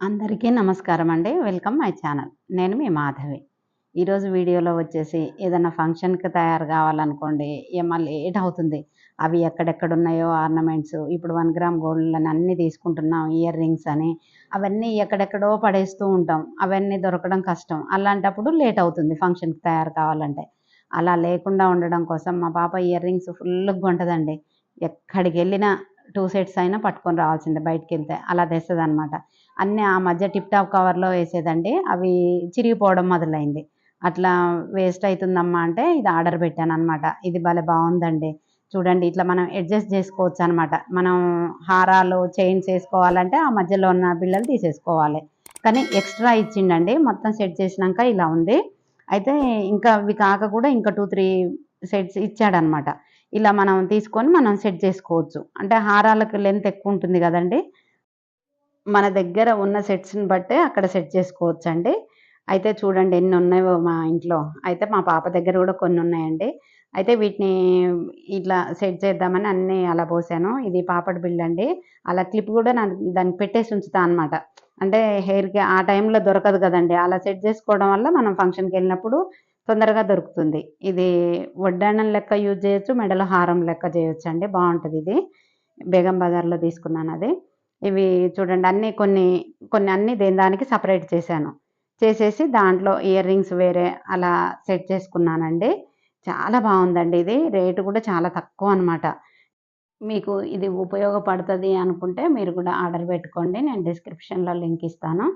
అందరికీ నమస్కారం అండి. Welcome my channel. నేను మీ మాధవి. ఈరోజు వీడియోలో వచ్చేసి ఏదైనా ఫంక్షన్కి తయారు కావాలనుకోండి ఏమో లేట్ అవుతుంది అవి ఎక్కడెక్కడ ఉన్నాయో ఆర్నమెంట్స్ ఇప్పుడు వన్ గ్రామ్ గోల్డ్ అని అన్నీ తీసుకుంటున్నాం ఇయర్ రింగ్స్ అని అవన్నీ ఎక్కడెక్కడో పడేస్తూ ఉంటాం అవన్నీ దొరకడం కష్టం. అలాంటప్పుడు లేట్ అవుతుంది ఫంక్షన్కి తయారు కావాలంటే. అలా లేకుండా ఉండడం కోసం మా పాప ఇయర్ రింగ్స్ ఫుల్గా కొంటదండి ఎక్కడికి వెళ్ళినా టూ సెట్స్ అయినా పట్టుకొని రావాల్సిందే బయటికి వెళ్తే అలా తెస్తుంది అనమాట అన్నీ ఆ మధ్య టిప్ టాప్ కవర్లో వేసేదండి. అవి చిరిగిపోవడం మొదలైంది. అట్లా వేస్ట్ అవుతుందమ్మా అంటే ఇది ఆర్డర్ పెట్టాను అనమాట ఇది భలే బాగుందండి. చూడండి ఇట్లా మనం అడ్జస్ట్ చేసుకోవచ్చు అనమాట మనం హారాలు చైన్స్ వేసుకోవాలంటే ఆ మధ్యలో ఉన్న బిళ్ళలు తీసేసుకోవాలి. కానీ ఎక్స్ట్రా ఇచ్చిండండి. మొత్తం సెట్ చేసినాక ఇలా ఉంది. అయితే ఇంకా అవి కాక కూడా ఇంకా టూ త్రీ సెట్స్ ఇచ్చాడనమాట ఇలా మనం తీసుకొని మనం సెట్ చేసుకోవచ్చు. అంటే హారాలకు లెంత్ ఎక్కువ ఉంటుంది కదండి. మన దగ్గర ఉన్న సెట్స్ని బట్టే అక్కడ సెట్ చేసుకోవచ్చు అండి అయితే చూడండి ఎన్ని ఉన్నాయో మా ఇంట్లో. అయితే మా పాప దగ్గర కూడా కొన్ని ఉన్నాయండి అయితే వీటిని ఇట్లా సెట్ చేద్దామని అన్నీ అలా పోసాను. ఇది పాపడి బిల్ అండి అలా క్లిప్ కూడా నా దాన్ని పెట్టేసి ఉంచుతా అనమాట అంటే హెయిర్కి ఆ టైంలో దొరకదు కదండి. అలా సెట్ చేసుకోవడం వల్ల మనం ఫంక్షన్కి వెళ్ళినప్పుడు తొందరగా దొరుకుతుంది. ఇది వడ్డాణం లెక్క యూజ్ చేయొచ్చు మెడలో హారం లెక్క చేయొచ్చు అండి బాగుంటుంది ఇది. బేగం బజార్లో తీసుకున్నాను అది. ఇవి చూడండి అన్నీ కొన్ని కొన్ని అన్నీ దేని దానికి సపరేట్ చేశాను. చేసేసి దాంట్లో ఇయర్ రింగ్స్ వేరే అలా సెట్ చేసుకున్నానండి. చాలా బాగుందండి ఇది. రేటు కూడా చాలా తక్కువ అనమాట మీకు ఇది ఉపయోగపడుతుంది అనుకుంటే మీరు కూడా ఆర్డర్ పెట్టుకోండి. నేను డిస్క్రిప్షన్లో లింక్ ఇస్తాను.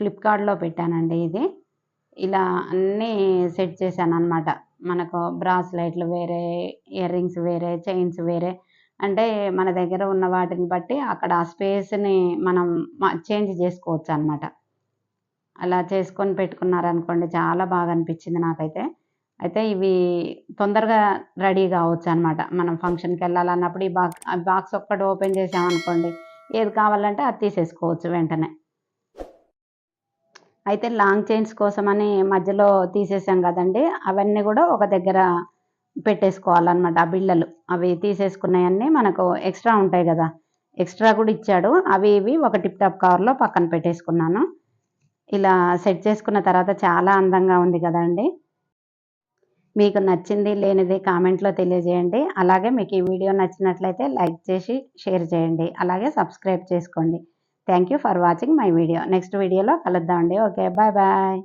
ఫ్లిప్కార్ట్లో పెట్టానండి ఇది. ఇలా అన్నీ సెట్ చేశాను అనమాట మనకు బ్రాస్లైట్లు వేరే ఇయర్ రింగ్స్ వేరే చైన్స్ వేరే అంటే మన దగ్గర ఉన్న వాటిని బట్టి అక్కడ ఆ స్పేస్ని మనం చేంజ్ చేసుకోవచ్చు అనమాట అలా చేసుకొని పెట్టుకున్నారనుకోండి చాలా బాగా అనిపించింది నాకైతే. అయితే ఇవి తొందరగా రెడీ కావచ్చు అనమాట మనం ఫంక్షన్కి వెళ్ళాలన్నప్పుడు ఈ బాక్స్ బాక్స్ ఒక్కటి ఓపెన్ చేసామనుకోండి ఏది కావాలంటే అది తీసేసుకోవచ్చు వెంటనే. అయితే లాంగ్ చైన్స్ కోసమని మధ్యలో తీసేసాం కదండి అవన్నీ కూడా ఒక దగ్గర పెట్టేసుకోవాలన్నమాట. ఆ బిళ్ళలు. అవి తీసేసుకున్నాయన్నీ మనకు ఎక్స్ట్రా ఉంటాయి కదా. ఎక్స్ట్రా కూడా ఇచ్చాడు. అవి ఇవి ఒక టిప్ టాప్ కవర్లో పక్కన పెట్టేసుకున్నాను. ఇలా సెట్ చేసుకున్న తర్వాత చాలా అందంగా ఉంది కదండి మీకు నచ్చింది లేనిది కామెంట్లో తెలియజేయండి. అలాగే మీకు ఈ వీడియో నచ్చినట్లయితే లైక్ చేసి షేర్ చేయండి. అలాగే సబ్స్క్రైబ్ చేసుకోండి. Thank you for watching my video. Next వీడియోలో కలుద్దామండి. Okay bye bye.